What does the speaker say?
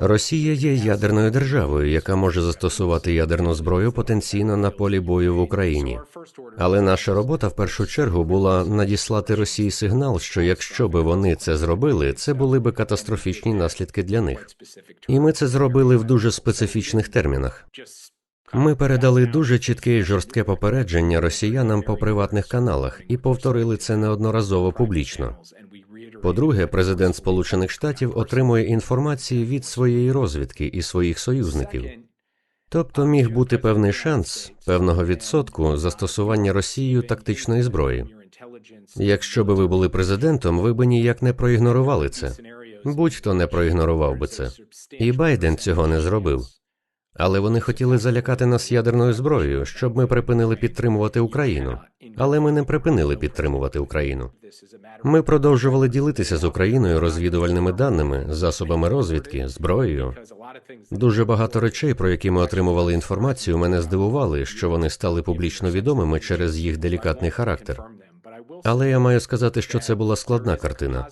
Росія є ядерною державою, яка може застосувати ядерну зброю потенційно на полі бою в Україні. Але наша робота в першу чергу була надіслати Росії сигнал, що якщо би вони це зробили, це були би катастрофічні наслідки для них. І ми це зробили в дуже специфічних термінах. Ми передали дуже чітке і жорстке попередження росіянам по приватних каналах і повторили це неодноразово публічно. По-друге, президент Сполучених Штатів отримує інформації від своєї розвідки і своїх союзників. Тобто міг бути певний шанс певного відсотку застосування Росією тактичної зброї. Якщо би ви були президентом, ви би ніяк не проігнорували це. Будь-хто не проігнорував би це. І Байден цього не зробив. Але вони хотіли залякати нас ядерною зброєю, щоб ми припинили підтримувати Україну. Але ми не припинили підтримувати Україну. Ми продовжували ділитися з Україною розвідувальними даними, засобами розвідки, зброєю. Дуже багато речей, про які ми отримували інформацію, мене здивували, що вони стали публічно відомими через їх делікатний характер. Але я маю сказати, що це була складна картина.